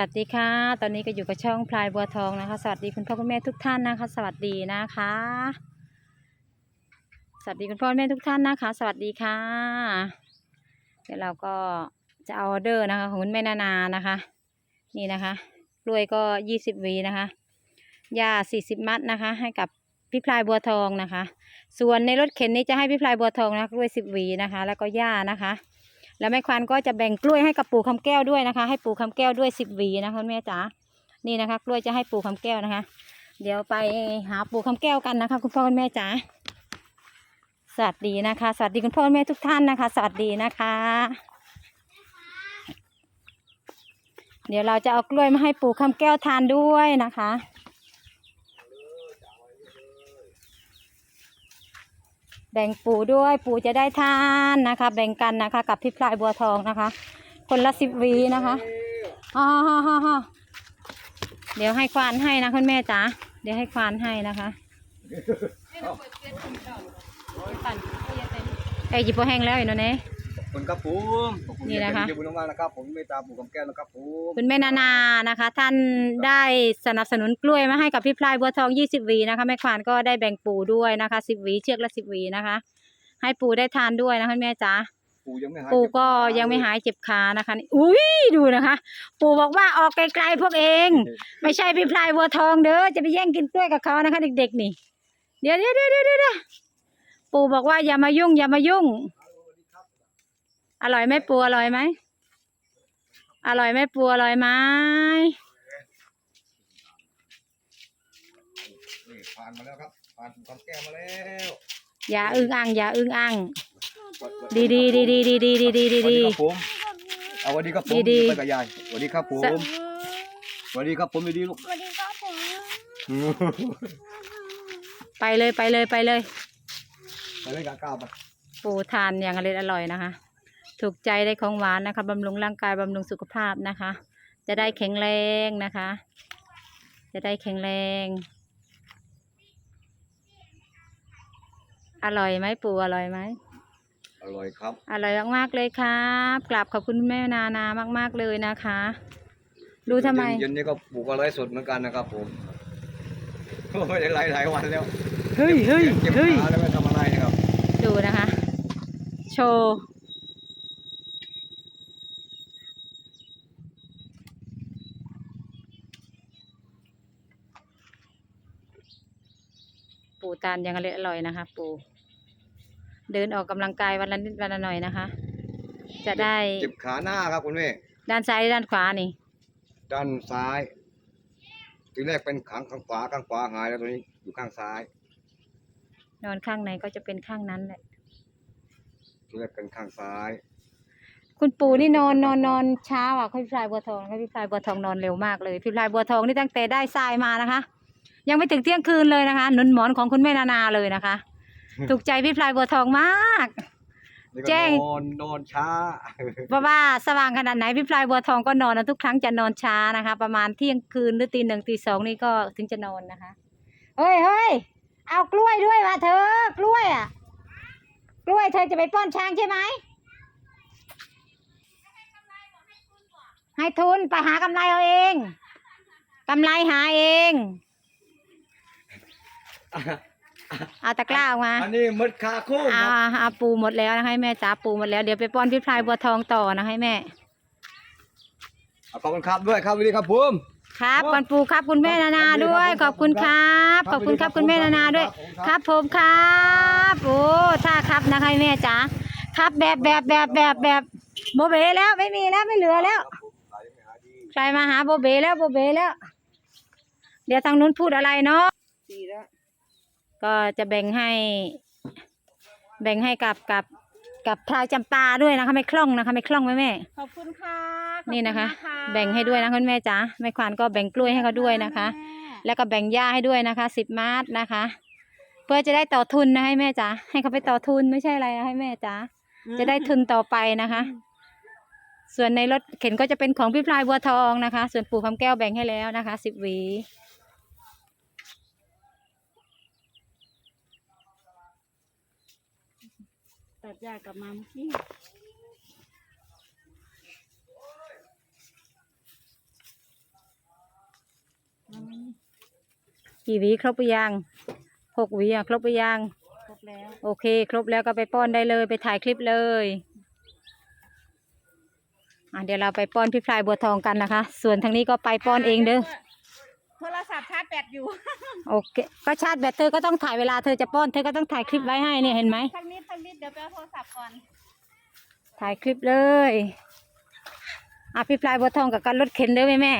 วัสดีค่ะ ตอนนี้ก็อยู่กับช่องพลายบัวทองนะคะ สวัสดีคุณพ่อคุณแม่ทุกท่านนะคะ สวัสดีนะคะ สวัสดีคุณพ่อคุณแม่ทุกท่านนะคะ สวัสดีค่ะ เดี๋ยวเราก็จะเอาออเดอร์นะคะ ของคุณแม่นานานะคะ นี่นะคะกล้วยก็ยี่สิบวีนะคะหญ้าสี่สิบมัดนะคะ ให้กับพี่พลายบัวทองนะคะ ส่วนในรถเข็นนี้จะให้พี่พลายบัวทองนะคะกล้วยสิบวีนะคะ แล้วก็หญ้านะคะ แล้วแม่ควานก็จะแบ่งกล้วยให้กับปู่คำแก้วด้วยนะคะ ให้ปู่คำแก้วด้วยสิบหวีนะคะคุณแม่จ๋านี่นะคะ กล้วยจะให้ปู่คำแก้วนะคะ เดี๋ยวไปหาปู่คำแก้วกันนะคะ คุณพ่อคุณแม่จ๋าสวัสดีนะคะ สวัสดีคุณพ่อคุณแม่ทุกท่านนะคะ สวัสดีนะคะ เดี๋ยวเราจะเอากล้วยมาให้ปู่คำแก้วทานด้วยนะคะ แบ่งปู่ด้วยปู่จะได้ทานนะคะ แบ่งกันนะคะ กับพี่พลายบัวทองนะคะ คนละสิบหวีนะคะอ๋อฮ่าฮ่าฮ่าเดี๋ยวให้ควานให้นะคุณแม่จ๋าเดี๋ยวให้ควานให้นะคะไอ้จิบแห้งแล้วเห็นไหมขอบ คุณครับผมขอบคุณนี่นะคะเยบุญมากๆนะครับ ผมเมตตาปู่คำแก้วนะครับผมคุณแม่นานานะคะ ท่านได้สนับสนุนกล้วยมาให้กับพี่พลายบัวทองยี่สิบหวีนะคะแม่ควานก็ได้แบ่งปู่ด้วยนะคะสิบหวีเชือกละสิบหวีนะคะ ให้ปู่ได้ทานด้วยนะคะคุณแม่จ๋าปู่ยังไม่หายปู่ก็ยังไม่หายเจ็บขานะคะนี่อุ้ยดูนะคะ ปู่บอกว่าออกไกลๆพวกเอง ไม่ใช่พี่พลายบัวทองเด้อจะไปแย่งกินกล้วยกับเขานะคะเด็กๆนี่ เดี๋ยวเดี๋ยวเดี๋ยวเดี๋ยวเดี๋ยวปู่บอกว่าอย่ามายุ่ง อย่ามายุ่ง อร่อยไหมปู่อร่อยไหมอร่อยไหมปู่อร่อยไหมนี่ผ่านมาแล้วครับผ่านปู่คำแก้วมาแล้วอย่าอึ้งอ่างอย่าอึ้งอ่างดีดีดีดีดีดีดีดีดีดีสวัสดีครับผมเอาสวัสดีครับผมดีๆ ไปกับยายสวัสดีครับผมสสวัสดีครับผมดีๆลูก สวัสดีครับผมไปเลยไปเลยไปเลย ไปเลยกาก้าวไปปูทานอย่างอร่อยอร่อยนะคะ ถูกใจได้ของหวานนะคะบำรุงร่างกายบำรุงสุขภาพนะคะ จะได้แข็งแรงนะคะ จะได้แข็งแรง อร่อยไหมปูอร่อยไหมอร่อยครับ อร่อยมากๆเลยครับกราบขอบคุณแม่นานามาก ๆเลยนะคะ ดูทำไมเย็นๆนี้ก็ปลูกอะไรสดเหมือนกันนะครับผมโอ้ยหลายหลายๆวันแล้วเฮ้ยเฮ้ยเจ็บเฮ้ยขาแล้วไม่ทำอะไรนะครับ ดูนะคะ โชว์ ปูตานยังอร่อยอร่อยนะคะ ปู เดินออกกำลังกายวันละนิดวันละหน่อยนะคะ จะได้เจ็บขาหน้าครับคุณแม่ด้านซ้ายด้านขวานี่ ด้านซ้ายทีแรกเป็นขางข้างขวาข้างขวาหายแล้วตัวนี้อยู่ข้างซ้าย นอนข้างไหนก็จะเป็นข้างนั้นแหละทีแรกเป็นข้างซ้าย คุณปู่นี่นอนนอนนอนเช้าอะพี่พลายบัวทองนะคะพี่พลายบัวทองนอนเร็วมากเลยพี่พลายบัวทองนี่ตั้งแต่ได้ทรายมานะคะ ยังไม่ถึงเที่ยงคืนเลยนะคะหนุนหมอนของคุณแม่นานาเลยนะคะ ถูกใจพี่พลายบัวทองมากนี่ก็แจ้ง นอนนอนช้า เพราะว่าสว่างขนาดไหนพี่พลายบัวทองก็นอนนะทุกครั้งจะนอนช้านะคะ ประมาณเที่ยงคืนหรือตีหนึ่งตีสองนี่ก็ถึงจะนอนนะคะเฮ้ยเฮ้ยเอากล้วยด้วยว่ะเธอกล้วยอะ กล้วยเธอจะไปป้อนช้างใช่ไหมให้ทุนไปหากำไรเอาเองกำไรหาเอง เอาตะกร้าออกมาอันนี้มดคาโค้งเอาครับเอาปูหมดแล้วนะคะให้แม่จ๋าปูหมดแล้วเดี๋ยวไปป้อนพี่พลายบัวทองต่อนะให้แม่เอาขอบคุณครับด้วยครับสวัสดีครับผม ครับก่อนปูครับคุณแม่นานาด้วยขอบคุณครับขอบคุณครับคุณแม่นานาด้วยครับผมครับโอ้ถ้าครับนะคะให้แม่จ๋าครับแบบแบบแบบแบบแบบโบเบแล้วไม่มีแล้วไม่เหลือแล้วใครมาหาโบเบแล้วโบเบแล้ว เดี๋ยวทางนู้นพูดอะไรเนาะ ก็จะแบ่งให้ แบ่งให้กับกับกับพลายจำปาด้วยนะคะ ไม่คล่องนะคะ ไม่คล่องไหมแม่ ขอบคุณค่ะนี่นะคะขอบณมากแบ่งให้ด้วยนะคุณแม่จ๋าแม่ควานก็แบ่งกล้วยให้เขาด้วยนะคะแม่แล้วก็แบ่งหญ้าให้ด้วยนะคะสิบมาร์นะคะ เพื่อจะได้ต่อทุนนะให้แม่จ๋าให้เขาไปต่อทุนไม่ใช่อะไรนะให้แม่จ๋าจะได้ทุนต่อไปนะคะ ส่วนในรถเข็นก็จะเป็นของพี่พลายบัวทองนะคะ ส่วนปู่คำแก้วแบ่งให้แล้วนะคะสิบหวีัดหากับมาเมื่อกี้กี่หวีครบไปยังหกหวีอะครบไปยัง ครบแล้ว โอเค ครบแล้วก็ไปป้อนได้เลยไปถ่ายคลิปเลยอะเดี๋ยวเราไปป้อนพี่พลายบัวทองกันนะคะ ส่วนทางนี้ก็ไปป้อนเองเด้อ โทรศัพท์ชาร์จแบตอยู่โอเค ก็ชาร์จแบตเธอก็ต้องถ่ายเวลาเธอจะป้อน เธอก็ต้องถ่ายคลิปไว้ให้เนี่ยเห็นไหมทักนิดทักนิดเดี๋ยวไปเอาโทรศัพท์ก่อน ถ่ายคลิปเลยอะพี่พลายบัวทองกับการรถเข็นเด้อแม่แม่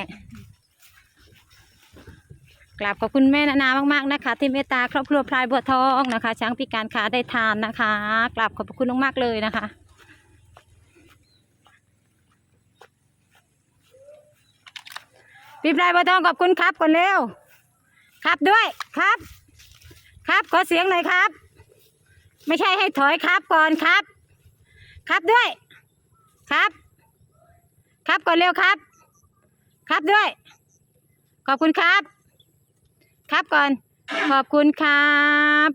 กราบขอบคุณแม่นานามากๆนะคะ ที่เมตตาครอบครัวพลายบัวทองนะคะ ช้างพิการขาได้ทานนะคะกราบขอบพระคุณมากๆเลยนะคะ พี่พลายบัวทองขอบคุณครับก่อนเร็ว ครับด้วยครับ ครับขอเสียงหน่อยครับ ไม่ใช่ให้ถอยครับก่อนครับ ครับด้วย ครับ ครับก่อนเร็วครับ ครับด้วย ขอบคุณครับ ครับก่อน ขอบคุณครับ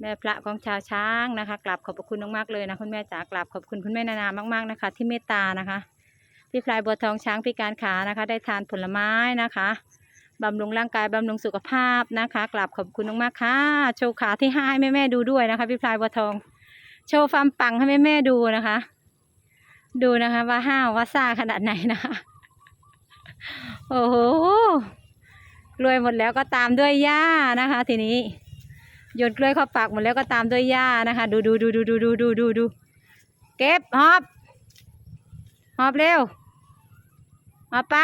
แม่พระของชาวช้างนะคะกราบขอบพระคุณมากๆเลยนะคุณแม่จ๋ากราบขอบคุณคุณแม่นานามากๆนะคะ ที่เมตตานะคะ พี่พลายบัวทองช้างพิการขานะคะ ได้ทานผลไม้นะคะบำรุงร่างกายบำรุงสุขภาพนะคะกราบขอบคุณมากๆค่ะ โชว์ขาที่ห้าให้แม่ๆดูด้วยนะคะพี่พลายบัวทอง โชว์ความปังให้แม่ๆดูนะคะ ดูนะคะว่าห้าวว่าซ่าขนาดไหนนะคะโอ้โหกล้วยหมดแล้วก็ตามด้วยหญ้านะคะ ทีนี้โยนกล้วยเข้าปากหมดแล้วก็ตามด้วยหญ้านะคะ ดูดูดูดูดูดูดูดูเก็บหอบ หอบเร็วหอบไป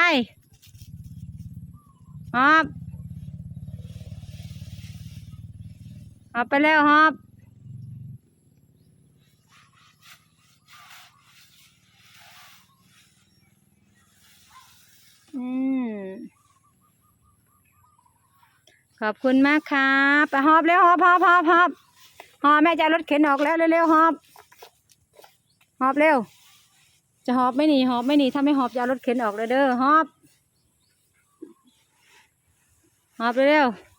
หอบหอบไปเร็วหอบอืมขอบคุณมากครับไปหอบเร็วหอบหอบหอบหอบหอบแม่จะรถเข็นออกแล้วเร็วๆหอบ หอบเร็ว จะหอบไม่หนีหอบไม่หนีถ้าไม่หอบจะเอารถเข็นออกเลยเด้อหอบ หอบเร็วๆ